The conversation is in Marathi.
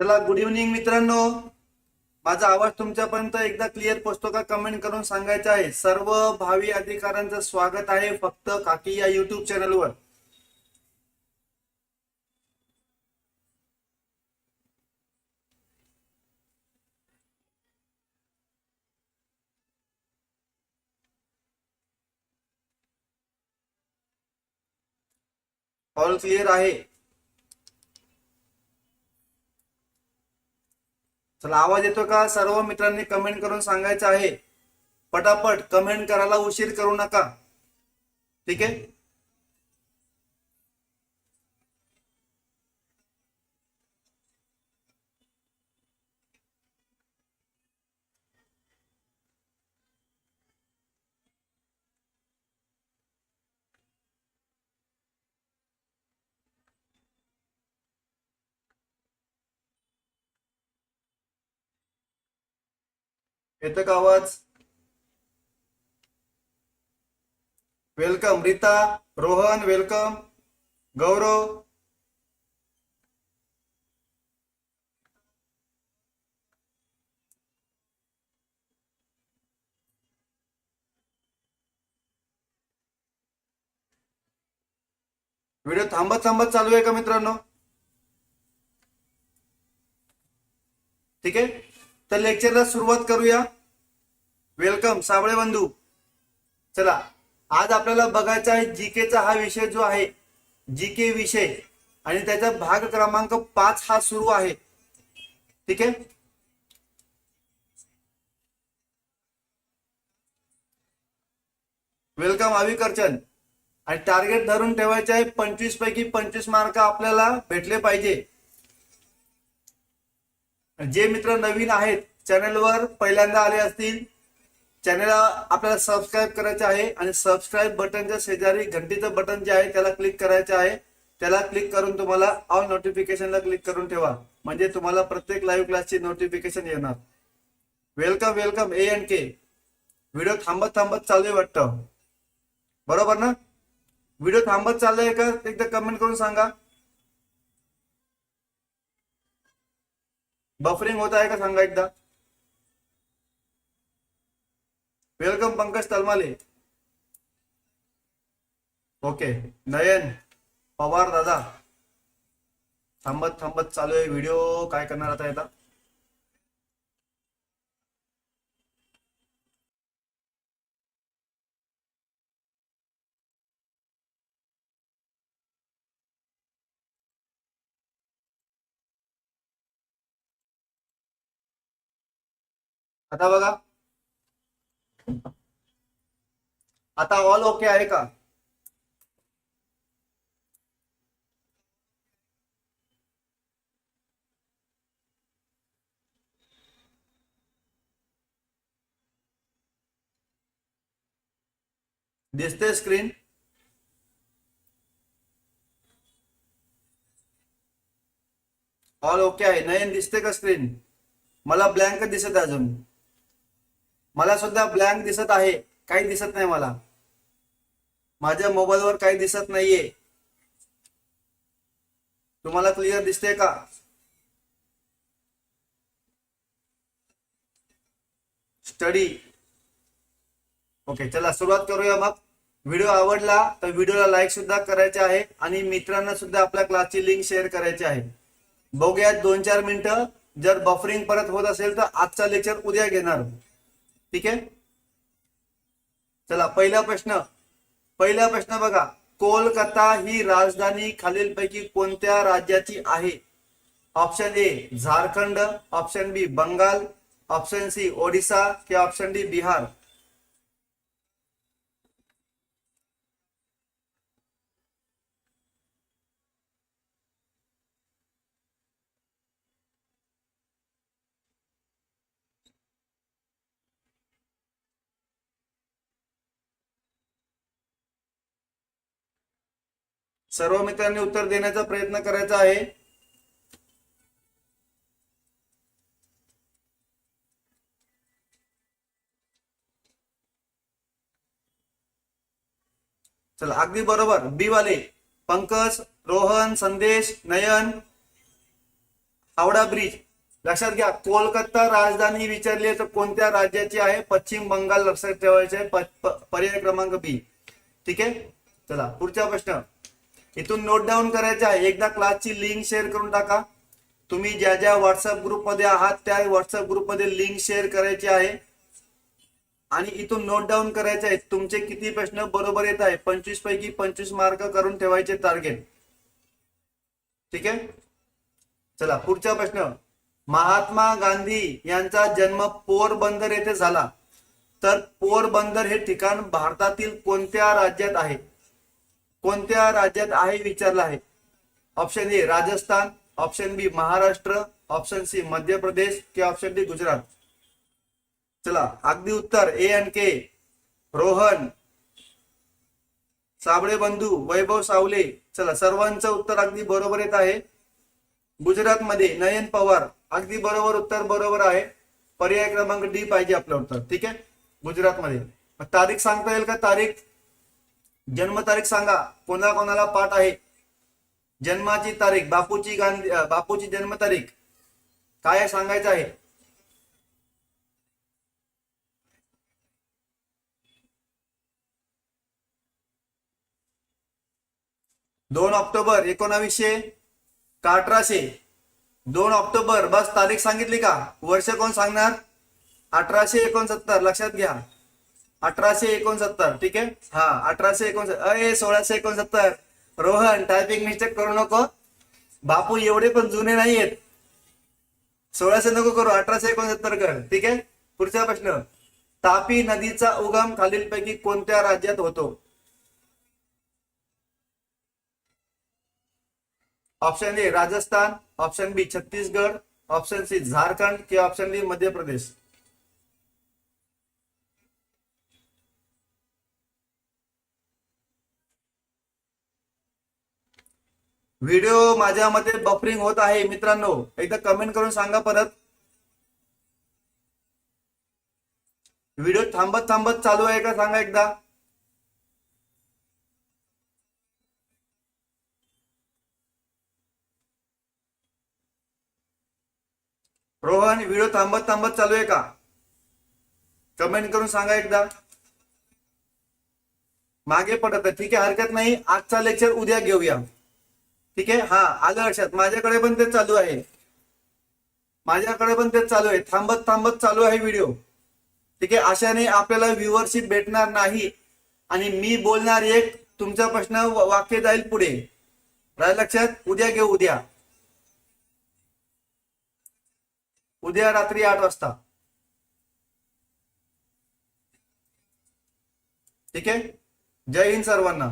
चला गुड इव्हनिंग मित्रांनो. माझा आवाज तुमच्यापर्यंत एकदा क्लिअर पोचतो का? कमेंट करून सांगायचं आहे. सर्व भावी अधिकाऱ्यांचं स्वागत आहे फक्त काकी या युट्यूब चॅनलवर ऑल क्लिअर आहे. चला आवाज येतो का? सर्व मित्रांनी कमेंट करून सांगायचं आहे. पटापट कमेंट करायला उशीर करू नका. ठीक आहे? येतो का आवाज? Welcome Rita Rohan welcome Gaurav video थांबत थांबत चालू आहे का मित्रांनो? ठीक आहे? तर लेक्चरला सुरुवात करूया. वेलकम साबळे बंधू. चला आज आपल्याला बघायचा आहे जीकेचा हा विषय जो आहे जीके विषय. आणि त्याचा भाग क्रमांक पाच हा सुरू आहे. ठीक आहे? वेलकम अविकर्चन. आणि टार्गेट धरून ठेवायचे आहे पंचवीस पैकी पंचवीस मार्क आपल्याला भेटले पाहिजे. जे मित्र नवीन आहेत चॅनलवर पहिल्यांदा आले असतील चॅनलला आपल्याला सबस्क्राईब करायचं आहे आणि सबस्क्राईब बटनच्या शेजारी घंटीचं बटन जे आहे त्याला क्लिक करायचं आहे. त्याला क्लिक करून तुम्हाला ऑल नोटिफिकेशनला क्लिक करून ठेवा. म्हणजे तुम्हाला प्रत्येक लाईव्ह क्लासची नोटिफिकेशन येणार. Welcome welcome A N K video थांबत थांबत चालू आहे वाटतं. बरोबर ना? व्हिडिओ थांबत चाललाय का? एकदा कमेंट करून सांगा. बफरिंग होत आहे का सांगा एकदा? वेलकम पंकज तलमाले. ओके नयन पवार दादा. थांबत थांबत चालू आहे व्हिडिओ काय करणार आता आता बघा आता ऑल ओके आहे का दिसते स्क्रीन ऑल ओके आहे नयन दिसते का स्क्रीन मला ब्लँक दिसत अजून। मला सुद्धा ब्लँक दिसत आहे. काही दिसत नाही मला. माझ्या मोबाईलवर काही दिसत नाहीये. तुम्हाला क्लिअर दिसते का? स्टडी ओके चला सुरुवात करूया मग. व्हिडिओ आवडला तर व्हिडिओला लाईक सुद्धा करायचे आहे आणि मित्रांना सुद्धा आपल्या क्लासची लिंक शेअर करायची आहे. बघूया दोन चार मिनिटं. जर बफरिंग परत होत असेल तर आजचा लेक्चर उद्या घेणार. ठीक आहे? चला पहिला प्रश्न. पहिला प्रश्न बघा. कोलकाता ही राजधानी खालीलपैकी कोणत्या राज्याची आहे? Option A Jharkhand. Option B Bengal. Option C Odisha. किंवा ऑप्शन डी बिहार. सर्व मित्रांनी उत्तर देण्याचा प्रयत्न करायचा आहे. चला अगदी बरोबर. बी वाले पंकज रोहन संदेश नयन हावडा ब्रिज. लक्षात घ्या कोलकाता राजधानी विचारली तर कोणत्या राज्याची आहे? पश्चिम बंगाल लक्षात ठेवायचे पर्याय क्रमांक बी. ठीक आहे? चला पुढचा प्रश्न. इथून नोट डाऊन करायचं आहे. एकदा क्लासची लिंक शेअर करून टाका. तुम्ही ज्या ज्या व्हॉट्सअप ग्रुपमध्ये आहात त्या व्हॉट्सअप ग्रुपमध्ये लिंक शेअर करायची आहे. आणि इथून नोट डाऊन करायचे आहे. तुमचे किती प्रश्न बरोबर येत आहे? पंचवीस पैकी पंचवीस मार्क करून ठेवायचे टार्गेट ठीक आहे? चला पुढचा प्रश्न. महात्मा गांधी यांचा जन्म पोरबंदर येथे झाला. तर पोरबंदर हे ठिकाण भारतातील कोणत्या राज्यात आहे? कोणत्या राज्यात आहे विचारलं आहे? Option A Rajasthan. Option B Maharashtra. Option C Madhya Pradesh. किंवा ऑप्शन डी गुजरात. चला अगदी उत्तर A and K Rohan Sable बंधू वैभव सावले. चला सर्वांचं उत्तर अगदी बरोबर येत आहे. गुजरात मध्ये नयन पवार. अगदी बरोबर उत्तर बरोबर आहे. पर्याय क्रमांक डी पाहिजे आपलं उत्तर. ठीक आहे? गुजरात मध्ये तारीख सांगता येईल का? तारीख? जन्मतारीख सांगा. कोणा कोणाला पाठ आहे? जन्माची तारीख बापूची गांधी बापूची जन्मतारीख. काय सांगायचं आहे? दोन ऑक्टोबर एकोणावीसशे का अठराशे. दोन ऑक्टोबर बस तारीख सांगितली का? वर्ष कोण सांगणार? अठराशे एकोणसत्तर लक्षात घ्या. अठराशे एकोणसत्तर ठीक आहे? हा अठराशे एकोणसत्तर. अरे सोळाशे एकोणसत्तर. रोहन टायपिंग मिस्टेक करू नको. बापू एवढे पण जुने नाही आहेत सोळाशे नको करू अठराशे एकोणसत्तर कर ठीक आहे? पुढचा प्रश्न. तापी नदीचा उगम खालीलपैकी कोणत्या राज्यात होतो? Option A Rajasthan. Option B Chhattisgarh. Option C Jharkhand. किंवा option D Madhya Pradesh video माझ्या मते बफरिंग होत आहे मित्रांनो. एकदा कमेंट करून सांगा परत. व्हिडिओ थांबत थांबत चालू आहे का? सांगा एकदा. रोहन व्हिडिओ थांबत थांबत चालू आहे का? कमेंट करून सांगा एकदा. मागे पडत ठीक आहे हरकत नाही. आजचा लेक्चर उद्या घेऊया. ठीक आहे? हा आलं लक्षात. माझ्याकडे पण ते चालू आहे. माझ्याकडे पण ते चालू आहे. थांबत थांबत चालू आहे व्हिडिओ. ठीक आहे? अशाने आपल्याला व्ह्युअरशिप भेटणार नाही. आणि मी बोलणार एक तुमचा प्रश्न वाक्य जाईल पुढे. राहिलं लक्षात? उद्या घेऊ उद्या. उद्या रात्री आठ वाजता. ठीक आहे? जय हिंद सर्वांना.